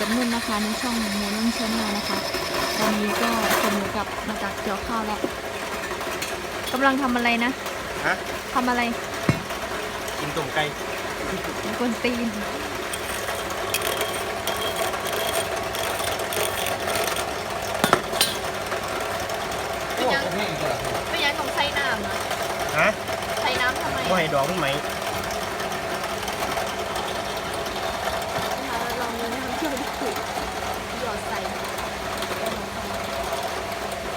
กับนุ่นนะคะในช่องเมนุ่นชแนลนะคะ ตอนนี้ก็คนอยู่กับมาจากเกี่ยวข้าวแล้วกำลังทำอะไรนะฮะทำอะไรกินต้มไก่กวนตีนโอ้แห้งจ้ะไม่ยังของใช้น้ำนะฮะใช้น้ำทำไมว่าให้ดอกมันไหม นะคะลองดูนะคะเชื่อมถูกหยอดใส่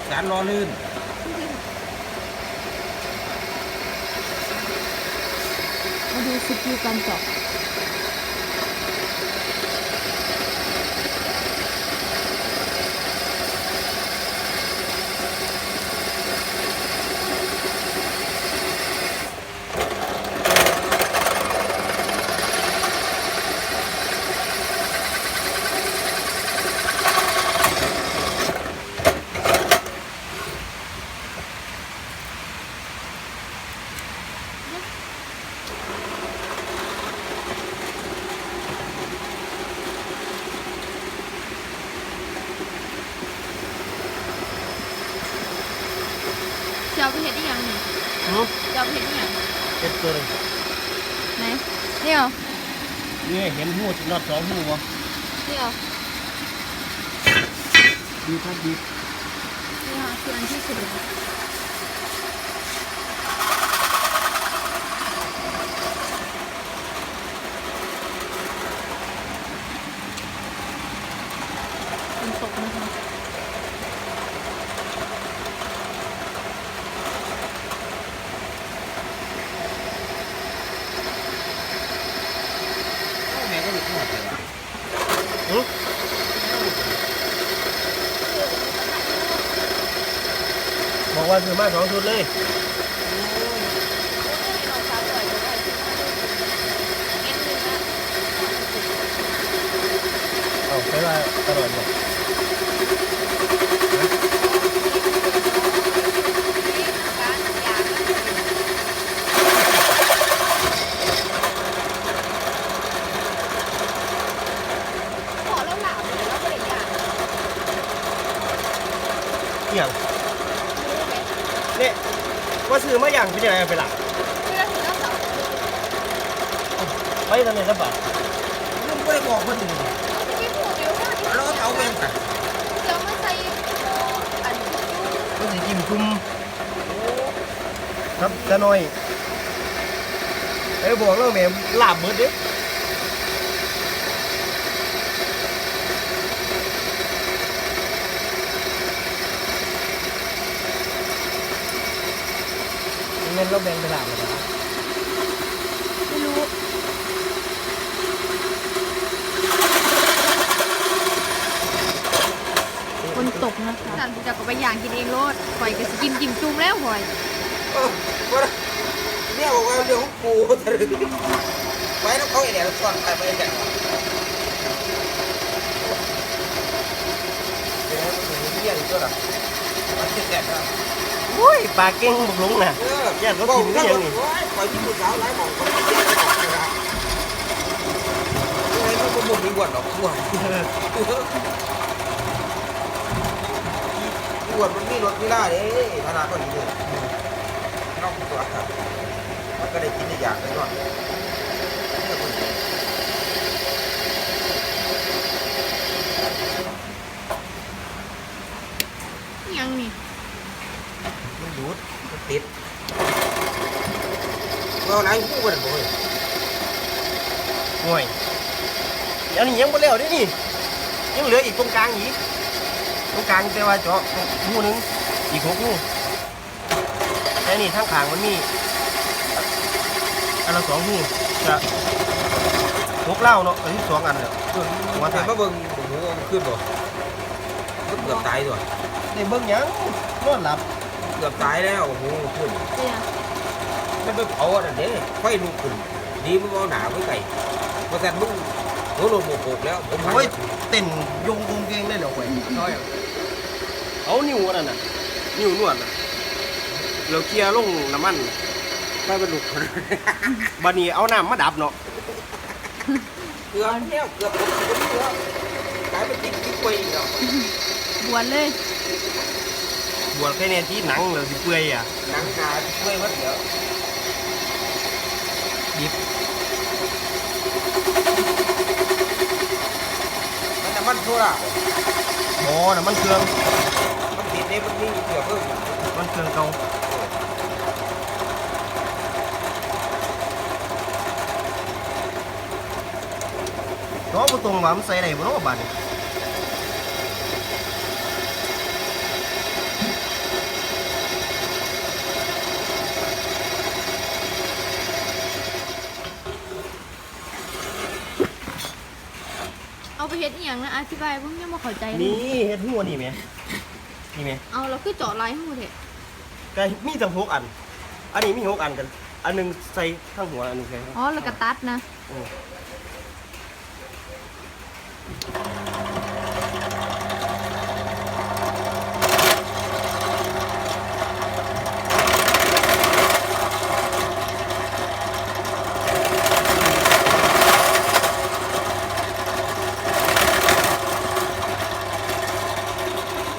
สารล้อลื่น มาดูสกิลการเจาะ เจ้าไปเห็ดอีหยังนี่ หือเจ้าไปเห็ดอีหยังเป็ดตัวหนึงไหนเนี่ยเหรอนี่เห็นหูนอดสองหูวะเนี่ยเหรอดีครับดีนี่ค่ะคืออันที่สุดเลยเป็นตกนะคะ แม่ก็หลุดหมดเลยว่ะหือ บอกว่าซื้อมาสองชุดเลยเอาไปว่าตลอดเลย ขอแล้วหลาบเลยแล้วก็เลยอยาก เกี่ยงเนี่ยว่าซื้อมา อย่างเป็นยังไงไปหลักเวลาถึงแล้วเราไปทำไมสักบาทมันไม่ได้บอกคนอื่นที่ถูกเดียวว่าที่แล้วเอาเองค่ะเดี๋ยวมาใส่อันที่ก็สิจิ้มจุ่มครับจะหน่อยไอ้ยบอกแล้วแม่ลาบเบิดเด้ เงินเราแบ่งไปลาบเลยนะไม่รู้คนตกนะคะสั่นจากก็ไปย่างกินเองโลดปล่อยก็สิกินจิ้มจุ่มแล้วหอยเออว่าเนี่ยบอกว่าเรื่องของกูทะลึ่งไว้แล้วเขาไอ้เนี่ยก่อนไปไปเนี่ยเดี๋ยวมันถึงเยี่ยนก็หรอมันจะแก่แล้วโอ้ ยปลาเก่งบุกลุงน่ะเออแย่เขากินหรือยังนี่โอ้ยปล่อยที่ผู้สาวหลายหมองเขาไม่แย่งบอกเลยนะยังไงมันก็บ่มีวันหรอกอ้วนอ้วนมันมีรถมีล่าเด้ขนาดก็ดีเลยนอกตัวครับมันก็ได้กินได้อย่างแน่นอนเนี่ยคนนี้ยังนี่ มันดูดมัน ติดเราไหนพูดกันบ่อยห่วยอันนี้ยังบ่แล้วเด้นี่ยังเหลืออีกตรงกลางอีกตรงกลางแต่ว่าเจาะหูหนึงอีกหกหูแต่นี่ทั้งขางมันมีอันละสองหูจะหกเหล้าเนาะอันนี้สองอันเนี่ยหัวแต่ถ่ายมาเบิ่งหมูมันขึ้นบ่มันเกือบตายตัวได้เบิ่งหยังนอนหลับเกือบตายแล้วโอ้โหขึ้นเนี่ยมันไปเผาอันนั้นเด้ไฟลุกขึ้นดีมันเอาหนาไว้ไก่เพราะฉะนั้นมึงโหโลโมโกกแล้วผมโอ้ยเต้นยงกงเกงได้เหรอเว้ยน้อยอะเอานิ้วอันนั้นน่ะนิ้วนวดน่ะเราเคลียร์ลงน้ำมันไฟมันลุกขึ้นบัดนี้เอาน้ำมาดับเนาะเกือบแล้วเกือบผมเกือบแล้วให้มันติดที่กล้วยอีกแล้วบวนเลยบ วชแค่เนี้ที่หนังเหรอสิเปื่อยอะหนังหนาที่กล้วยมันเดี๋ยวดิบมันแต่มันโทษอะหมอน่ะมันเครื่องมันติดเนี่ยมันมีเกี่ยวเพิ่มอยู่มันเครื่องเก่าเนาะบ่ตรงว่ามันใส่ได้บ่เนาะบาดนี้ ไปเฮ็ดอีหยังนะอธิบายเพิ่งยังบ่เข้าใจเลยนี่เฮ็ดหัวนี่แหมนี่แหมเอาเราคือเจาะลายให้หมดเลยก็มีตั้งหกอัน อันนี้มีหกอันกัน อันหนึงใส่ข้างหัวอันหนึงใส่ข้างอ๋อแล้วก็ตัดนะโอ้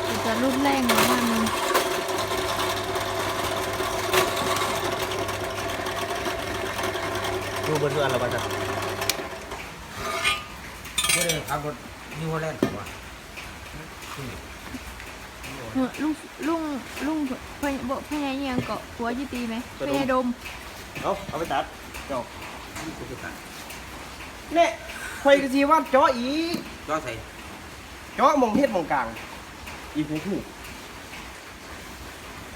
เดี๋ยวจะรุนแรงประมาณนึง ดูเบนเรืออันละบาทจ้ะไม่ได้ขับรถนิวฮอลแลนด์ว่ะเออลุงลุงลุงเพิ่นบ่เพิ่นยังอิหยังเกาะหัวยี่ตีไหมเพิ่นยังดมเอาเอาไปตัดจบเนี่ยไฟกระสีว่าเจาะอีกจอใส่เจาะหมองเฮ็ดหมองกลางอีกหูคู่ตาด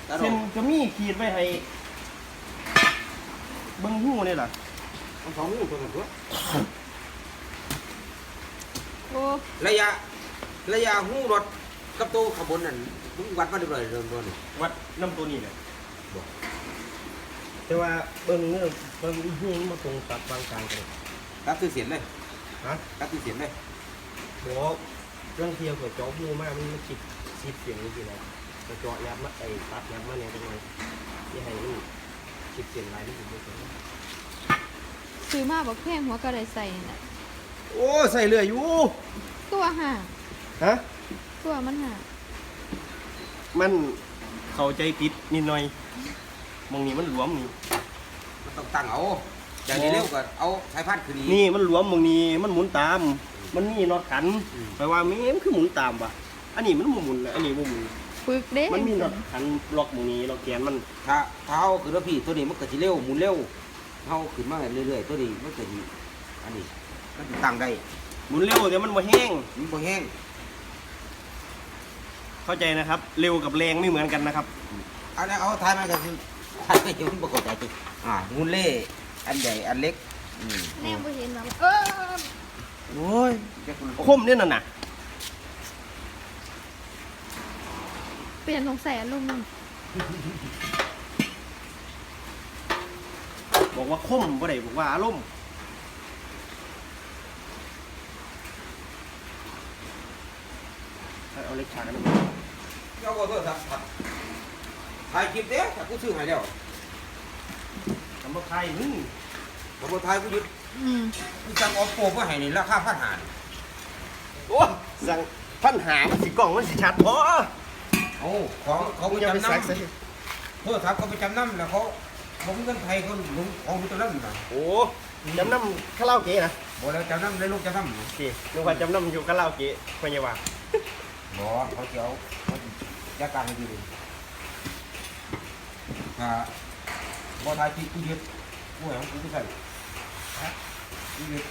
เส้อนกจะมีขีดไว้ให้เบิ่งหูนี่ล่ะเอาสองหูตัวกันตัวโอ้ระยะระยะหูรถกับตัวขบวนนั่นมึงวัดมาเรียบร้อยเริ่มต้นนี่วัดน้ำตัวนี้เลยบอกแต่ว่าเบิ่งเนื้อเบิ่งอีหูมันมาตรงตัดบางกลางกันตัดคือเสียนเลยฮะตัดคือเสียนเลยบอกเรื่องเที่ยวกับเจาะหูมากมันมันคิดคิดเสียงจริงๆนะแต่เจาะยับมาไอ้ตัดยับมาเนี่ยจังไงที่ให้มันคิดเสียงหลายนี่ถึงจะเสียงซื้อมาบอกแพงหัวก็ได้ใส่นี่แหละโอ้ใส่เรืออยู่ตัวห่างฮะตัวมันห่างมันเข้าใจผิดนิดหน่อยมองนี้มันหลวมนี่มันต้องตั้งเอาอย่างนี้เร็วก็เอาสายพันธุ์ขึ้นอีกนี่มันหลวมมองนี้มันหมุนตาม มันมีน็อตขันอืมแปลว่ามีมันคือหมุนตามว่ะอันนี้มันบ่หมุนนะอันนี้บ่หมุน ปึกเด้มันมีน็อตขันล็อกมองนี้ล็อกแกนมันถ้าถ้าเอาขึ้นแล้วพี่ตัวนี้มันก็สิเร็วหมุนเร็วเอาขึ้นมาเรื่อยๆตัวนี้มันก็สิอันนี้มันสิตั้งได้หมุนเร็วแต่มันบ่แห้งมันบ่แห้งเข้าใจนะครับ เร็วกับแรงไม่เหมือนกันนะครับ อันนี้เอาทายมาก็คือทายไปอยู่ที่บ่เข้าใจจริงอ่าหมุนเล่อันใหญ่อันเล็กอืมแน่บ่เห็นว่าเออโอ้ยแค่คุณคมเนี่ยน่ะน่ะ ปลี่ยนสงสัยอารมณ์นึงบอกว่าคมบ่ได้บอกว่าอารมณ์เอาเล็กฉากกันนะเอาก็โทษครับถ่ายคลิปเด้ถ้ากูซื้อให้แล้วทำบ่ไทยมึงบ่บ่ถ่ายกูหยุดอืมกูสั่งออฟโปมาให้นี่ราคาพันหารโอ้สั่งพันหามันสิกล่องมันสิชัดพอ เอาของเขาไปอย่าไปจำซักนำซะโทษครับเขาไปจำนำแล้วเขาผมเงินไทยเขาลงของตัวนั้นน่ะโอ้จำนำคาราโอเกะนะบ่แล้วจำนำได้ลูกจำนำโอเคนึกว่าจำนำอยู่คาราโอเกะพยาบาลบ่เขาสิเจียวเขาสิจัดการให้ดีเลยถ้าบ่ถ่ายคลิปกูหยุดกูให้ของกูไปใส่ฮะกูหยุด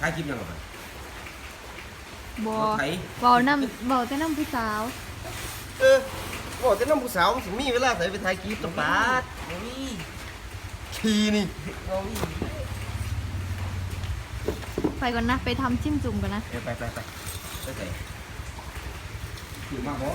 ถ่ายคลิปยังไง บ่รถไถ เบาน้ำเบาแต่น้ำผู้สาว เออบอกแต่น้ำผู้สาวมันสิมีเวลาใส่ไปถ่ายคลิปตะปาดโอ้ยทีนี่โอ้ยไปก่อนนะ ไปทำจิ้มจุ่มก่อนนะไปไปไปไปไปใส่ถือมาบ่